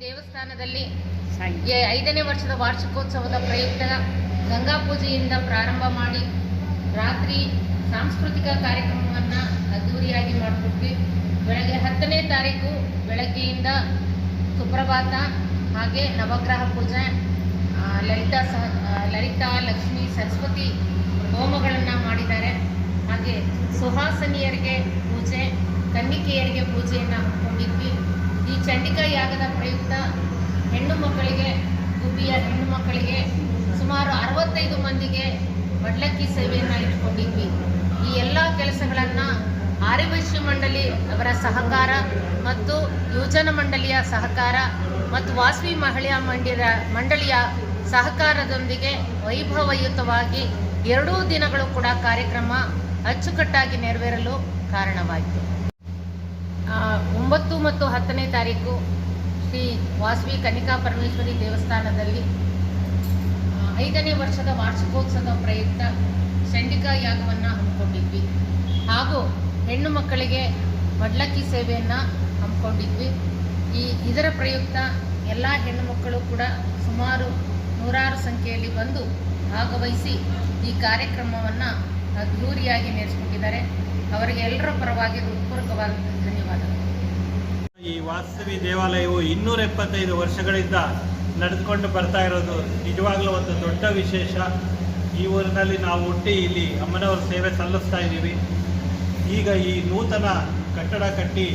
ದೇವಸ್ಥಾನದಲ್ಲಿ ಐದನೇ ವರ್ಷದ ವಾರ್ಷಿಕೋತ್ಸವದ ಪ್ರಯುಕ್ತ ಗಂಗಾ ಪೂಜೆಯಿಂದ ಪ್ರಾರಂಭ ಮಾಡಿ ರಾತ್ರಿ ಸಾಂಸ್ಕೃತಿಕ ಕಾರ್ಯಕ್ರಮವನ್ನು ಅದ್ದೂರಿಯಾಗಿ ಮಾಡಿಕೊಟ್ವಿ. ಬೆಳಗ್ಗೆ ಹತ್ತನೇ ತಾರೀಕು ಬೆಳಗ್ಗೆಯಿಂದ ಸುಪ್ರಭಾತ ಹಾಗೆ ನವಗ್ರಹ ಪೂಜೆ ಲಲಿತಾ ಸಹ ಲಲಿತಾ ಲಕ್ಷ್ಮಿ ಸರಸ್ವತಿ ಹೋಮಗಳನ್ನು ಮಾಡಿದ್ದಾರೆ. ಹಾಗೆ ಸುಹಾಸನಿಯರಿಗೆ ಪೂಜೆ ಕನ್ನಿಕೆಯರಿಗೆ ಪೂಜೆಯನ್ನು ಹಮ್ಮಿಕೊಂಡಿದ್ವಿ ಈ ಚಂಡಿಕಾ ಯಾಗದ ಪ್ರಯುಕ್ತ ಹೆಣ್ಣು ಮಕ್ಕಳಿಗೆ, ಗುಬ್ಬಿಯ ಹೆಣ್ಣು ಮಕ್ಕಳಿಗೆ ಸುಮಾರು ಅರವತ್ತೈದು ಮಂದಿಗೆ ಬಡ್ಲಕ್ಕಿ ಸೇವೆಯನ್ನು ಇಟ್ಕೊಂಡಿದ್ವಿ. ಈ ಎಲ್ಲ ಕೆಲಸಗಳನ್ನು ಆರ್ಯವೈಶ್ಯ ಮಂಡಳಿ ಅವರ ಸಹಕಾರ ಮತ್ತು ಯುವಜನ ಮಂಡಳಿಯ ಸಹಕಾರ ಮತ್ತು ವಾಸವಿ ಮಹಿಳಾ ಮಂಡಿರ ಮಂಡಳಿಯ ಸಹಕಾರದೊಂದಿಗೆ ವೈಭವಯುತವಾಗಿ ಎರಡೂ ದಿನಗಳು ಕೂಡ ಕಾರ್ಯಕ್ರಮ ಅಚ್ಚುಕಟ್ಟಾಗಿ ನೆರವೇರಲು ಕಾರಣವಾಯಿತು. ಒಂಬತ್ತು ಮತ್ತು ಹತ್ತನೇ ತಾರೀಕು ಶ್ರೀ ವಾಸವಿ ಕನಿಕಾ ಪರಮೇಶ್ವರಿ ದೇವಸ್ಥಾನದಲ್ಲಿ ಐದನೇ ವರ್ಷದ ವಾರ್ಷಿಕೋತ್ಸವದ ಪ್ರಯುಕ್ತ ಚಂಡಿಕಾ ಯಾಗವನ್ನು ಹಮ್ಮಿಕೊಂಡಿದ್ವಿ. ಹಾಗೂ ಹೆಣ್ಣು ಮಕ್ಕಳಿಗೆ ಮಡ್ಲಕ್ಕಿ ಸೇವೆಯನ್ನು ಹಮ್ಮಿಕೊಂಡಿದ್ವಿ. ಈ ಇದರ ಪ್ರಯುಕ್ತ ಎಲ್ಲ ಹೆಣ್ಣು ಮಕ್ಕಳು ಕೂಡ ಸುಮಾರು ನೂರಾರು ಸಂಖ್ಯೆಯಲ್ಲಿ ಬಂದು ಭಾಗವಹಿಸಿ ಈ ಕಾರ್ಯಕ್ರಮವನ್ನು ಅದ್ಧೂರಿಯಾಗಿ ನಡೆಸಿಕೊಂಡಿದ್ದಾರೆ. ಅವರಿಗೆ ಎಲ್ಲರ ಪರವಾಗಿ ಹೃತ್ಪೂರ್ವಕವಾದ ಧನ್ಯವಾದಗಳು. ಈ ವಾಸವಿ ದೇವಾಲಯವು ಇನ್ನೂರ ಎಪ್ಪತ್ತೈದು ವರ್ಷಗಳಿಂದ ನಡೆದುಕೊಂಡು ಬರ್ತಾ ಇರೋದು ನಿಜವಾಗ್ಲೂ ಒಂದು ದೊಡ್ಡ ವಿಶೇಷ. ಈ ಊರಿನಲ್ಲಿ ನಾವು ಹುಟ್ಟಿ ಇಲ್ಲಿ ಅಮ್ಮನವರ ಸೇವೆ ಸಲ್ಲಿಸ್ತಾ ಇದ್ದೀವಿ. ಈಗ ಈ ನೂತನ ಕಟ್ಟಡ ಕಟ್ಟಿ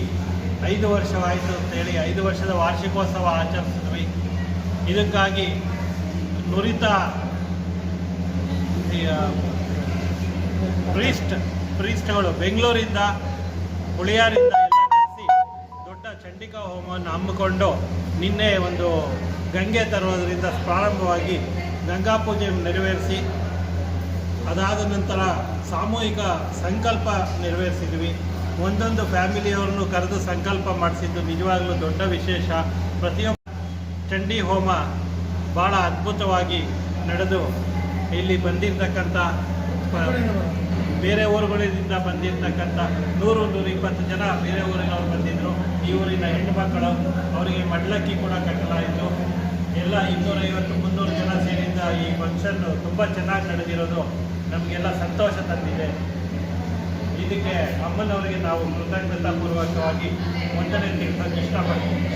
ಐದು ವರ್ಷವಾಯಿತು ಅಂತೇಳಿ ಐದು ವರ್ಷದ ವಾರ್ಷಿಕೋತ್ಸವ ಆಚರಿಸಿದ್ವಿ. ಇದಕ್ಕಾಗಿ ನುರಿತ ಪ್ರೀಸ್ಟ್ ಪ್ರೀಸ್ಟ್ಗಳು ಬೆಂಗಳೂರಿಂದ, ಹುಳಿಯಾರಿಂದ ಚಂಡಿಕಾ ಹೋಮವನ್ನು ಹಮ್ಮಿಕೊಂಡು ನಿನ್ನೆ ಒಂದು ಗಂಗೆ ತರುವುದರಿಂದ ಪ್ರಾರಂಭವಾಗಿ ಗಂಗಾ ಪೂಜೆ ನೆರವೇರಿಸಿ, ಅದಾದ ನಂತರ ಸಾಮೂಹಿಕ ಸಂಕಲ್ಪ ನೆರವೇರಿಸಿದ್ವಿ. ಒಂದೊಂದು ಫ್ಯಾಮಿಲಿಯವ್ರನ್ನು ಕರೆದು ಸಂಕಲ್ಪ ಮಾಡಿಸಿದ್ದು ನಿಜವಾಗ್ಲೂ ದೊಡ್ಡ ವಿಶೇಷ. ಪ್ರತಿಯೊಬ್ಬ ಚಂಡಿ ಹೋಮ ಭಾಳ ಅದ್ಭುತವಾಗಿ ನಡೆದು ಇಲ್ಲಿ ಬಂದಿರತಕ್ಕಂಥ ಬೇರೆ ಊರುಗಳಿಂದ ಬಂದಿರತಕ್ಕಂಥ ನೂರು ನೂರ ಇಪ್ಪತ್ತು ಜನ ಬೇರೆ ಊರಿನವ್ರು ಬಂದಿದ್ದರು ಈ ಊರಿನ ಹೆಣ್ಣು ಮಕ್ಕಳು ಅವರಿಗೆ ಮಡ್ಲಕ್ಕಿ ಕೂಡ ಕಟ್ಟಲಾಯಿತು. ಎಲ್ಲ ಇನ್ನೂರೈವತ್ತು ಮುನ್ನೂರು ಜನ ಸೇರಿದ್ದ ಈ ಫಂಕ್ಷನ್ ತುಂಬ ಚೆನ್ನಾಗಿ ನಡೆದಿರೋದು ನಮಗೆಲ್ಲ ಸಂತೋಷ ತಂದಿದೆ. ಇದಕ್ಕೆ ಅಮ್ಮನವರಿಗೆ ನಾವು ಕೃತಜ್ಞತಾಪೂರ್ವಕವಾಗಿ ಒಂದನೇ ತಿಳ್ಕೊಂಡು ಇಷ್ಟಪಡ್ತೀವಿ